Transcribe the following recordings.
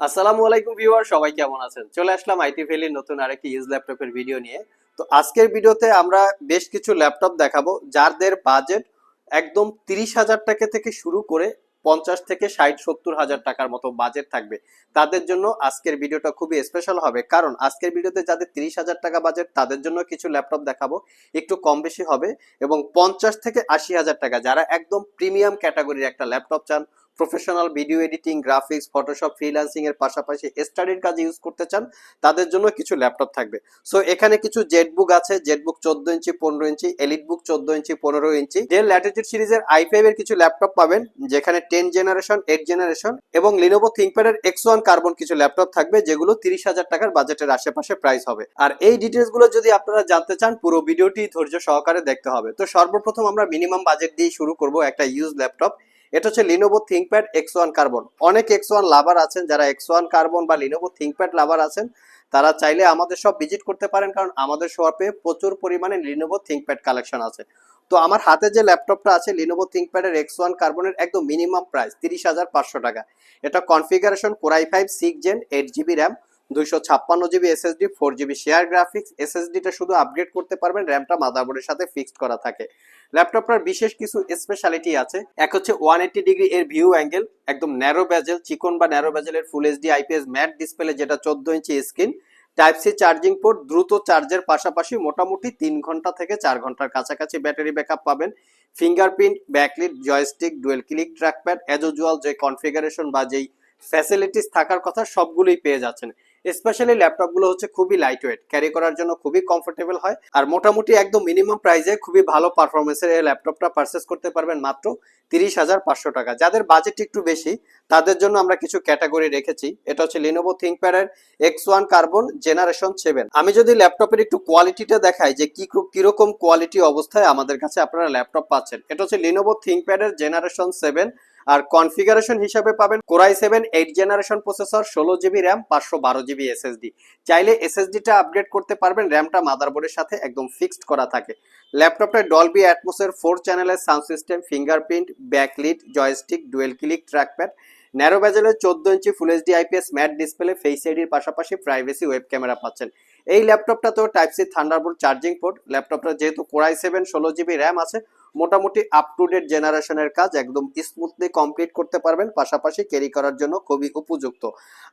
আসসালামু আলাইকুম ভিউয়ার, সবাই কেমন আছেন? চলে আসলাম আইটি ভ্যালির নতুন আরেকটি ইউজ ল্যাপটপের ভিডিও নিয়ে। তো আজকের ভিডিওতে আমরা বেশ কিছু ল্যাপটপ দেখাবো, যাদের বাজেট একদম তিরিশ হাজার টাকা থেকে শুরু করে পঞ্চাশ থেকে ষাট, সত্তর হাজার টাকার মতো বাজেট থাকবে। তাদের জন্য আজকের ভিডিওটা খুবই স্পেশাল হবে, কারণ আজকের ভিডিওতে যাদের তিরিশ হাজার টাকা বাজেট, তাদের জন্য কিছু ল্যাপটপ দেখাবো, একটু কম বেশি হবে। এবং পঞ্চাশ থেকে আশি হাজার টাকা, যারা একদম প্রিমিয়াম ক্যাটাগরির একটা ল্যাপটপ চান professional video editing, graphics Photoshop freelancing এর পাশাপাশি স্টাডির কাজে ইউজ করতে চান, তাদের জন্য কিছু ল্যাপটপ থাকবে। সো এখানে কিছু জেট বুক আছে জেট বুক চোদ্দ ইঞ্চি, পনেরো ইঞ্চি এলিট বুক চোদ্দ ইঞ্চি, পনেরো ইঞ্চি। ডেল ল্যাটিটিউড সিরিজের আই এর কিছু ল্যাপটপ পাবেন, যেখানে টেন জেনারেশন এইট জেনারেশন এবং লিনোভো থিঙ্কপ্যাডের এক্স ওয়ান কার্বন কিছু ল্যাপটপ থাকবে, যেগুলো তিরিশ হাজার টাকার বাজেটের আশেপাশে প্রাইস হবে। আর এই ডিটেলসগুলো যদি আপনারা জানতে চান, পুরো ভিডিওটি ধৈর্য সহকারে দেখতে হবে। তো সর্বপ্রথম আমরা মিনিমাম বাজেট দিয়ে শুরু করব একটা ইউজ ল্যাপটপ এটা হচ্ছে Lenovo ThinkPad X one carbon অনেক এক্স ওয়ান লাভার আছেন, যারা এক্স ওয়ান কার্বন বা লিনোভো থিঙ্কপ্যাড লাভার আছেন, তারা চাইলে আমাদের সব ভিজিট করতে পারেন, কারণ আমাদের শপে প্রচুর পরিমাণে লিনোভো থিঙ্কপ্যাড কালেকশন আছে। তো আমার হাতে যে ল্যাপটপটা আছে লিনোভো থিঙ্কপ্যাডের এক্স ওয়ান কার্বনের একদম মিনিমাম প্রাইস তিরিশ হাজার পাঁচশো টাকা। এটা configuration core i five six gen eight GB RAM দুইশো ছাপ্পান্ন GB SSD four GB share graphics এসএসডিটা শুধু আপগ্রেড করতে পারবেন র্যামটা মাদারবোর্ডের সাথে ফিক্সড করা থাকে। ল্যাপটপটার বিশেষ কিছু স্পেশালিটি আছে। এক হচ্ছে ওয়ান এইটি ডিগ্রি এর ভিউ অ্যাঙ্গেল একদম ন্যারো ব্যাজেল চিকন বা narrow ব্যাজেলের full HD IPS matte display যেটা চোদ্দ ইঞ্চি screen type C charging port দ্রুত চার্জের পাশাপাশি মোটামুটি তিন ঘণ্টা থেকে চার ঘণ্টার কাছাকাছি ব্যাটারি ব্যাকআপ পাবেন। Fingerprint backlit joystick dual click trackpad as যে কনফিগারেশন বা যেই ফ্যাসিলিটিস থাকার কথা সবগুলোই পেয়ে যাচ্ছেন। স্পেশালি ল্যাপটপগুলো হচ্ছে খুবই লাইট ওয়েট ক্যারি করার জন্য খুবই কমফোর্টেবল হয়। আর মোটামুটি একদম মিনিমাম প্রাইসে খুবই ভালো পারফরমেন্সের এই ল্যাপটপটা পারচেস করতে পারবেন মাত্র তিরিশ হাজার পাঁচশো টাকা। যাদের বাজেট একটু বেশি, তাদের জন্য আমরা কিছু ক্যাটাগরি রেখেছি। এটা হচ্ছে Lenovo থিঙ্কপ্যাডের X one carbon generation seven আমি যদি ল্যাপটপের একটু কোয়ালিটিটা দেখাই যে কি কীরকম কোয়ালিটি অবস্থায় আমাদের কাছে আপনারা ল্যাপটপ পাচ্ছেন, এটা হচ্ছে লিনোভো থিঙ্কপ্যাডের জেনারেশন সেভেন আর কনফিগারেশন হিসাবে পাবেন core i seven, eight generation processor, ষোলো জিবি র্যাম, পাঁচশো বারো জিবি এসএসডি। চাইলে এসএসডিটা আপগ্রেড করতে পারবেন, র্যামটা মাদারবোর্ডের সাথে একদম ফিক্সড করা থাকে। ল্যাপটপটা ডলবি অ্যাটমোসের ফোর চ্যানেলের sound system, fingerprint, backlit, joystick, dual click, trackpad, narrow ব্যাজেলের চোদ্দ ইঞ্চি full HD IPS, matte display, face আইডির পাশাপাশি প্রাইভেসি ওয়েব ক্যামেরা পাচ্ছেন। এই ল্যাপটপটা তো type C Thunderbolt charging port. ল্যাপটপটা যেহেতু কোরাই সেভেন, ষোলো জিবি র্যাম আছে মোটামুটি আপ টু ডেট জেনারেশনের কাজ একদম স্মুথলি কমপ্লিট করতে পারবেন, পাশাপাশি ক্যারি করার জন্য খুবই উপযুক্ত।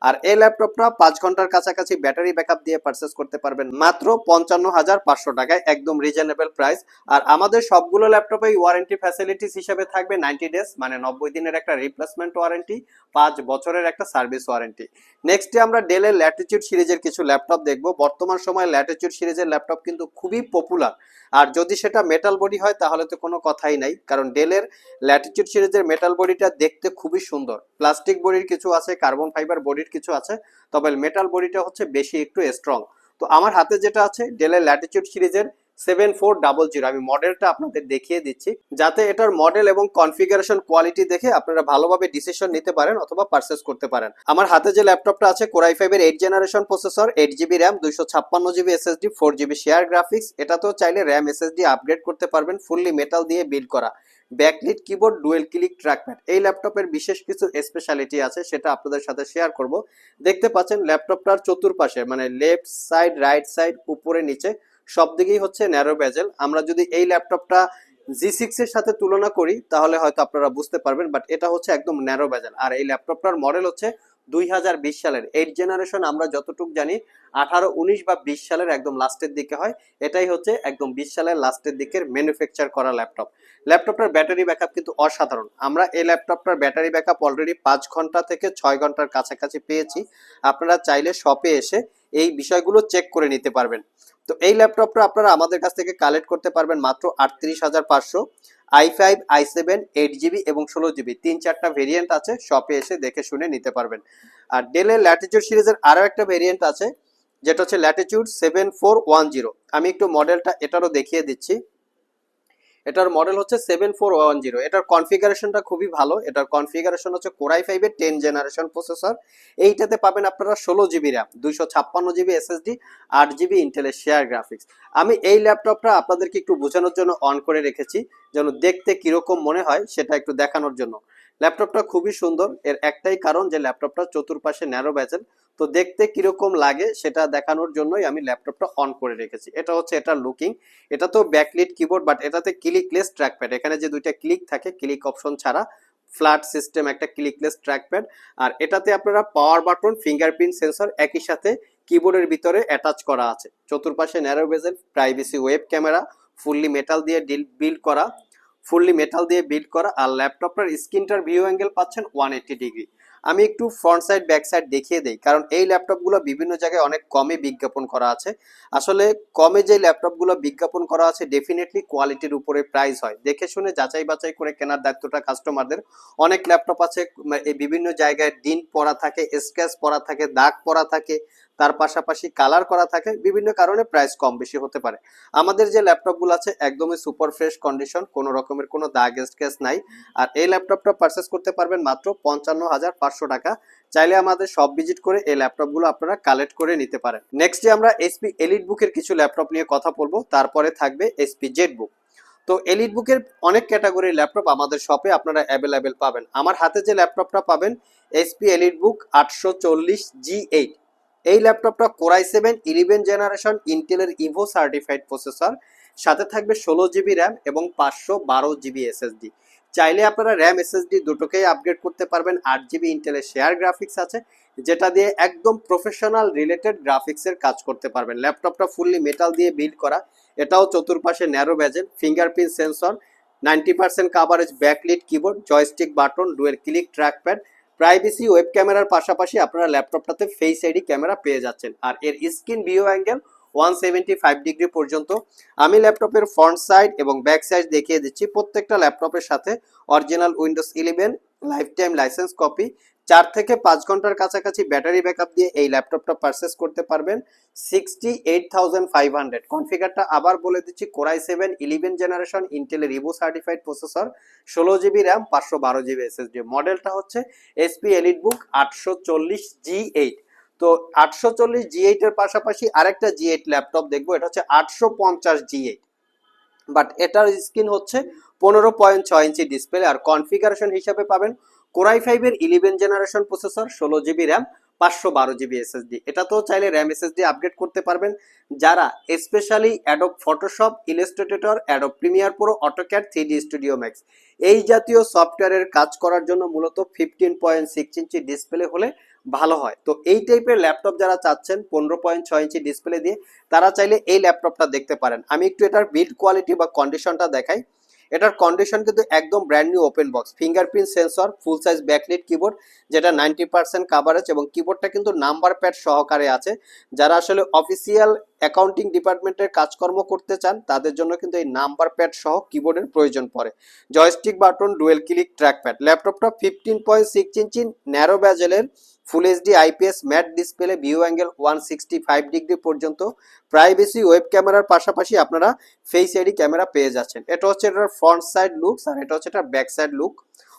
আর এই ল্যাপটপটা পাঁচ ঘণ্টার কাছাকাছি ব্যাটারি ব্যাকআপ দিয়ে পারচেস করতে পারবেন মাত্র পঞ্চান্ন হাজার পাঁচশো টাকায়, একদম রিজনেবল প্রাইস আর আমাদের সবগুলো ল্যাপটপে ওয়ারেন্টি ফ্যাসিলিটিস হিসেবে থাকবে নাইনটি ডেজ মানে নব্বই দিনের একটা রিপ্লেসমেন্ট ওয়ারেন্টি পাঁচ বছরের একটা সার্ভিস ওয়ারেন্টি নেক্সটে আমরা ডেলের ল্যাটিচিউড সিরিজের কিছু ল্যাপটপ দেখব। বর্তমান সময়ে ল্যাটিচিউড সিরিজের ল্যাপটপ কিন্তু খুবই পপুলার আর যদি সেটা মেটাল বডি হয়, তাহলে তো কোনো কথাই নাই, কারণ ডেলের ল্যাটিচিউড সিরিজের মেটাল বডিটা দেখতে খুবই সুন্দর। প্লাস্টিক বডির কিছু আছে কার্বন ফাইবার বডির কিছু আছে, তবে মেটাল বডিটা হচ্ছে বেশি একটু স্ট্রং তো আমার হাতে যেটা আছে, ডেলের ল্যাটিচিউড সিরিজের সেভেন ফোর ডাবল জিরো আমি মডেলটা আপনাদের দেখিয়ে দিচ্ছি। যাতে এটার মডেল এবং কনফিগারেশন কোয়ালিটি দেখে আপনারা ভালোভাবে ডিসিশন নিতে পারেন অথবা পারচেস করতে পারেন। আমার হাতে যে ল্যাপটপটা আছে কোরাই ফাইভের eight generation processor eight GB RAM দুইশো ছাপ্পান্ন GB SSD four GB share graphics এটাতেও চাইলে র্যাম এসএসডি আপগ্রেড করতে পারবেন ফুললি মেটাল দিয়ে বিল্ড করা। Backlit keyboard dual click trackpad এই ল্যাপটপের বিশেষ কিছু স্পেশালিটি আছে, সেটা আপনাদের সাথে শেয়ার করব। দেখতে পাচ্ছেন ল্যাপটপটার চতুর্পাশে মানে লেফট সাইড রাইট সাইড উপরে, নিচে সব দিকেই হচ্ছে ন্যারো ব্যাজেল আমরা যদি এই ল্যাপটপটা জি সিক্স এর সাথে তুলনা করি, তাহলে হয়তো আপনারা বুঝতে পারবেন বাট এটা হচ্ছে একদম ন্যারো ব্যাজেল আর এই ল্যাপটপটার মডেল হচ্ছে দুই হাজার বিশ সালের। এইট জেনারেশন আমরা যতটুকু জানি, আঠারো, উনিশ বা বিশ সালের একদম লাস্টের দিকে হয়। এটাই হচ্ছে একদম বিশ সালের লাস্টের দিকের ম্যানুফ্যাকচার করা ল্যাপটপ ল্যাপটপটার ব্যাটারি ব্যাকআপ কিন্তু অসাধারণ। আমরা এই ল্যাপটপটার ব্যাটারি ব্যাকআপ অলরেডি পাঁচ ঘণ্টা থেকে ছয় ঘণ্টার কাছাকাছি পেয়েছি। আপনারা চাইলে শপে এসে এই বিষয়গুলো চেক করে নিতে পারবেন। তো এই ল্যাপটপটা আপনারা আমাদের কাছ থেকে কালেক্ট করতে পারবেন মাত্র আটত্রিশ হাজার পাঁচশো। I five I seven eight GB এবং ষোলো জিবি তিন চারটা ভেরিয়েন্ট আছে শপে এসে দেখে শুনে নিতে পারবেন। আর ডেলের ল্যাটিচিউড সিরিজের আরও একটা ভেরিয়েন্ট আছে, যেটা হচ্ছে Latitude seven four one zero আমি একটু মডেলটা এটারও দেখিয়ে দিচ্ছি। এটার মডেল হচ্ছে সেভেন ফোর ওয়ান জিরো এটার কনফিগারেশনটা খুবই ভালো। এটার কনফিগারেশন হচ্ছে কোরাই ফাইভের টেন জেনারেশন প্রসেসর এইটাতে পাবেন আপনারা ষোলো জিবি র্যাম দুইশো ছাপ্পান্ন জিবি এসএসডি আট জিবি ইন্টেলের শেয়ার গ্রাফিক্স আমি এই ল্যাপটপটা আপনাদেরকে একটু বোঝানোর জন্য অন করে রেখেছি, যেন দেখতে কীরকম মনে হয়, সেটা একটু দেখানোর জন্য। ল্যাপটপটা খুবই সুন্দর। এর একটাই কারণ যে ল্যাপটপটা চতুর্পাশে ন্যারো ব্যাজেল তো দেখতে কীরকম লাগে সেটা দেখানোর জন্যই আমি ল্যাপটপটা অন করে রেখেছি। এটা হচ্ছে এটা লুকিং এটা তো ব্যাকলিট কিবোর্ড বাট এটাতে ক্লিকলেস ট্র্যাকপ্যাড এখানে যে দুইটা ক্লিক থাকে ক্লিক অপশন ছাড়া ফ্ল্যাট সিস্টেম একটা ক্লিকলেস ট্র্যাকপ্যাড আর এটাতে আপনারা পাওয়ার বাটন ফিঙ্গারপ্রিন্ট সেন্সর একই সাথে কিবোর্ডের ভিতরে অ্যাটাচ করা আছে। চতুর্পাশে narrow bezel privacy web camera fully metal দিয়ে ডিল বিল্ড করা। ফুললি মেটাল দিয়ে বিল্ড করা আর ল্যাপটপটার স্ক্রিনটার ভিউ অ্যাঙ্গেল পাচ্ছেন ওয়ান এইটি ডিগ্রি আমি একটু ফ্রন্ট সাইড ব্যাক সাইড দেখিয়ে দেই, কারণ এই ল্যাপটপগুলো বিভিন্ন জায়গায় অনেক কমে বিজ্ঞাপন করা আছে। আসলে কমে যে ল্যাপটপগুলো বিজ্ঞাপন করা আছে ডেফিনেটলি কোয়ালিটির উপরে প্রাইস হয়। দেখে শুনে যাচাই বাছাই করে কেনার দায়িত্বটা কাস্টমারদের অনেক ল্যাপটপ আছে বিভিন্ন জায়গায় ডিন পরা থাকে স্ক্র্যাচ পরা থাকে, দাগ পরা থাকে। তার পাশাপাশি কালার করা থাকে, বিভিন্ন কারণে প্রাইস কম বেশি হতে পারে। আমাদের যে ল্যাপটপগুলো আছে, একদমই সুপার ফ্রেশ কন্ডিশন কোনো রকমের কোনো দাগ কেস নাই। আর এই ল্যাপটপটা পারচেস করতে পারবেন মাত্র পঞ্চান্ন হাজার পাঁচশো টাকা। চাইলে আমাদের সব ভিজিট করে এই ল্যাপটপগুলো আপনারা কালেক্ট করে নিতে পারেন। নেক্সট নেক্সটে আমরা এসপি এলিট বুকের কিছু ল্যাপটপ নিয়ে কথা বলব, তারপরে থাকবে এসপি জেড বুক তো এলিট বুকের অনেক ক্যাটাগরির ল্যাপটপ আমাদের শপে আপনারা অ্যাভেলেবেল পাবেন। আমার হাতে যে ল্যাপটপটা পাবেন এসপি এলিট বুক আটশো চল্লিশ জি এইট এই ল্যাপটপটা core i seven, eleven generation, ইন্টেলের ইভো সার্টিফাইড প্রসেসর, সাথে থাকবে ষোলো জিবি র্যাম এবং পাঁচশো বারো জিবি এসএসডি। চাইলে আপনারা র্যাম এসএসডি দুটোকেই আপগ্রেড করতে পারবেন। আট জিবি ইন্টেলের শেয়ার গ্রাফিক্স আছে, যেটা দিয়ে একদম প্রফেশনাল রিলেটেড গ্রাফিক্সের কাজ করতে পারবেন। ল্যাপটপটা ফুললি মেটাল দিয়ে বিল্ড করা। এটাও চতুর্পাশে narrow bezel fingerprint sensor ninety percent coverage backlit keyboard joystick button dual click trackpad privacy web ক্যামেরার পাশাপাশি আপনারা ল্যাপটপটাতে ফেস আইডি ক্যামেরা পেয়ে যাচ্ছেন। আর এর screen view angle one seventy five degree পর্যন্ত। আমি ল্যাপটপের ফ্রন্ট সাইড এবং ব্যাক সাইড দেখিয়ে দিচ্ছি। প্রত্যেকটা ল্যাপটপের সাথে original Windows eleven life time license copy চার থেকে পাঁচ ঘণ্টার কাছাকাছি ব্যাটারি ব্যাকআপ দিয়ে এই ল্যাপটপটা পারচেস করতে পারবেন। Sixty eight thousand five hundred কনফিগারটা আবার বলে দিচ্ছি core i seven eleven generation ইন্টেলের রিভো সার্টিফাইড প্রসেসর ষোলো জিবি র্যাম পাঁচশো বারো জিবি এসএসডি মডেলটা হচ্ছে এসপি এলিট বুক আটশো চল্লিশ জি এইট তো আটশো চল্লিশ জি এইটের পাশাপাশি আরেকটা জি এইট ল্যাপটপ দেখব, এটা হচ্ছে আটশো পঞ্চাশ জি এইট বাট এটার স্ক্রিন হচ্ছে পনেরো পয়েন্ট ছয় ইঞ্চি ডিসপ্লে আর কনফিগারেশন হিসাবে পাবেন কোরাই ফাইভের ইলেভেন জেনারেশন প্রসেসর ষোলো জিবি র্যাম পাঁচশো বারো জিবি এসএসডি এটা তো চাইলে র্যাম এসএসডি আপগ্রেড করতে পারবেন। যারা specially Adobe Photoshop Illustrator Adobe Premiere Pro AutoCAD three studio max এই জাতীয় সফটওয়্যারের কাজ করার জন্য মূলত ফিফটিন পয়েন্ট সিক্স ইঞ্চি ডিসপ্লে হলে ভালো হয়। তো এই টাইপের ল্যাপটপ যারা চাচ্ছেন, পনেরো পয়েন্ট ছয় ইঞ্চি ডিসপ্লে দিয়ে, তারা চাইলে এই ল্যাপটপটা দেখতে পারেন। আমি একটু এটার বিল্ড কোয়ালিটি বা কন্ডিশনটা দেখাই। এটার কন্ডিশন কিন্তু একদম brand new open box fingerprint sensor full size backlit keyboard যেটা নাইনটি পার্সেন্ট কাভারেজ এবং কিবোর্ডটা কিন্তু নাম্বার প্যাড সহকারে আছে। যারা আসলে অফিসিয়াল অ্যাকাউন্টিং ডিপার্টমেন্টের কাজকর্ম করতে চান, তাদের জন্য কিন্তু এই নাম্বার প্যাড সহ কিবোর্ডের প্রয়োজন পড়ে। Joystick button dual click trackpad ল্যাপটপটা ফিফটিন পয়েন্ট সিক্স ইঞ্চি narrow ব্যাজেলের full HD IPS matte display view angle one sixty five degree পর্যন্ত। প্রাইভেসি ওয়েব ক্যামেরার পাশাপাশি আপনারা ফেস আইডি ক্যামেরা পেয়ে যাচ্ছেন। এটা হচ্ছে এটার ফ্রন্ট সাইড লুকস আর এটা হচ্ছে এটার back side look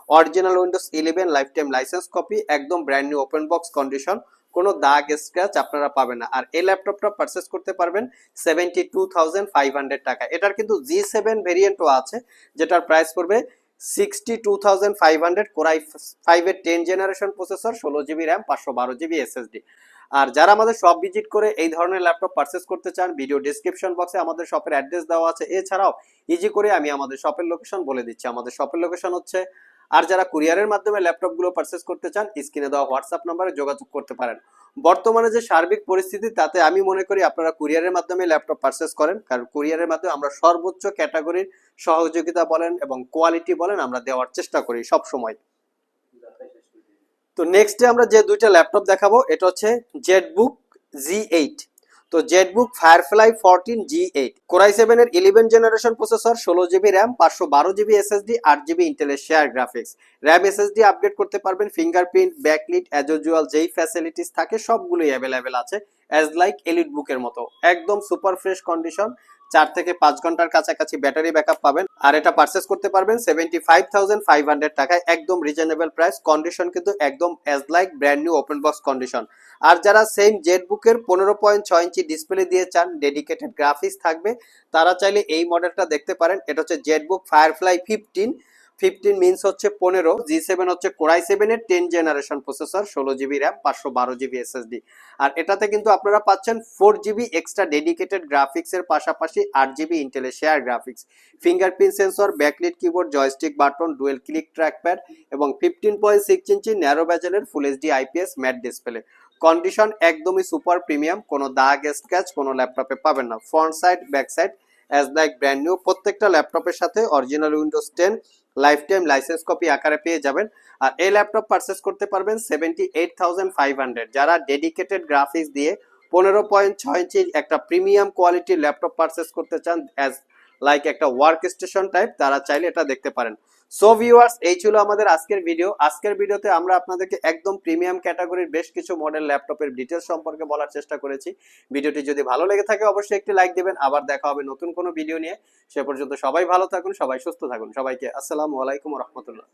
original Windows eleven life time license copy একদম brand new open box condition কোনো দাগ স্ক্র্যাচ আপনারা পাবেন না। আর এই ল্যাপটপটা পারচেস করতে পারবেন seventy two thousand five hundred টাকা। এটার কিন্তু জি সেভেন ভেরিয়েন্টও আছে, যেটার প্রাইস পড়বে sixty two thousand five hundred core i ফাইভের টেন জেনারেশন প্রসেসর ষোলো জিবি র্যাম পাঁচশো বারো জিবি এসএসডি আর যারা আমাদের শপ ভিজিট করে এই ধরনের ল্যাপটপ পারচেস করতে চান ভিডিও ডিসক্রিপশন বক্সে আমাদের শপের অ্যাড্রেস দেওয়া আছে। এছাড়াও ইজি করে আমি আমাদের শপের লোকেশন বলে দিচ্ছি। আমাদের শপের লোকেশন হচ্ছে আর যারা কুরিয়ারের মাধ্যমে ল্যাপটপগুলো পারচেস করতে চান, স্ক্রিনে দেওয়া হোয়াটসঅ্যাপ নাম্বারে যোগাযোগ করতে পারেন। বর্তমানে যে সার্বিক পরিস্থিতি, তাতে আমি মনে করি আপনারা কুরিয়ারের মাধ্যমে ল্যাপটপ পারচেস করেন। কারণ কুরিয়ারের মাধ্যমে আমরা সর্বোচ্চ ক্যাটাগরির সহযোগিতা বলেন এবং কোয়ালিটি বলেন আমরা দেওয়ার চেষ্টা করি সব সময় তো নেক্সটে আমরা যে দুইটা ল্যাপটপ দেখাবো, এটা হচ্ছে জেটবুক জি এইট তো ZBook Firefly fourteen G eight core i seven এর ইলেভেন জেনারেশন প্রসেসর ষোলো জিবি র্যাম পাঁচশো বারো জিবি এসএসডি আট জিবি ইন্টেলের share graphics RAM SSD upgrade করতে পারবেন ফিঙ্গারপ্রিন্ট ব্যাকলিট অ্যাজোজুয়াল যেই ফ্যাসিলিটিস থাকে, সবগুলোই অ্যাভেলেবেল আছে। অ্যাজ লাইক এলিট বুকের মতো। একদম সুপার ফ্রেশ কন্ডিশন চার থেকে পাঁচ ঘণ্টার কাছাকাছি ব্যাটারি ব্যাকআপ পাবেন। আর এটা পারচেস করতে পারবেন seventy five thousand five hundred টাকায়, একদম রিজনেবল প্রাইস কন্ডিশন কিন্তু একদম as like brand new open box condition আর যারা সেম জেট বুকের পনেরো পয়েন্ট ছয় ইঞ্চি ডিসপ্লে দিয়ে চান ডেডিকেটেড গ্রাফিক্স থাকবে, তারা চাইলে এই মডেলটা দেখতে পারেন। এটা হচ্ছে ZBook Firefly fifteen fifteen means হচ্ছে পনেরো, জি সেভেন হচ্ছে কোরাই সেভেনের টেন জেনারেশন প্রসেসর, ষোলো জিবি র্যাম, পাঁচশো বারো জিবি এসএসডি। আর এটাতে কিন্তু আপনারা পাচ্ছেন ফোর জিবি এক্সট্রা ডেডিকেটেড গ্রাফিক্সের পাশাপাশি আট জিবি ইন্টেলের share graphics. Fingerprint sensor, backlit keyboard, joystick button, dual click trackpad এবং ফিফটিন পয়েন্ট সিক্স ইঞ্চি narrow ব্যাজেলের full HD IPS matte display. Condition একদমই সুপার প্রিমিয়াম, কোনো দাগ, স্ক্র্যাচ, কোনো ল্যাপটপে পাবেন না। Front side, back side, as like brand new, প্রত্যেকটা ল্যাপটপের সাথে original Windows ten life time license copy আকারে পেয়ে যাবেন। আর এই ল্যাপটপ পারচেস করতে পারবেন seventy eight thousand five hundred যারা ডেডিকেটেড গ্রাফিক্স দিয়ে পনেরো পয়েন্ট ছয় ইঞ্চির একটা প্রিমিয়াম কোয়ালিটির ল্যাপটপ পারচেস করতে চান অ্যাজ লাইক একটা ওয়ার্ক স্টেশন টাইপ তারা চাইলে এটা দেখতে পারেন। সো ভিউয়ার্স এই ছিল আমাদের আজকের ভিডিও আজকের ভিডিওতে আমরা আপনাদেরকে একদম প্রিমিয়াম ক্যাটাগরির বেশ কিছু মডেল ল্যাপটপের ডিটেলস সম্পর্কে বলার চেষ্টা করেছি। ভিডিওটি যদি ভালো লেগে থাকে, অবশ্যই একটি লাইক দিবেন। আবার দেখা হবে নতুন কোনো ভিডিও নিয়ে। সে পর্যন্ত সবাই ভালো থাকুন, সবাই সুস্থ থাকুন। সবাইকে আসসালামু আলাইকুম রহমতুল্লাহ।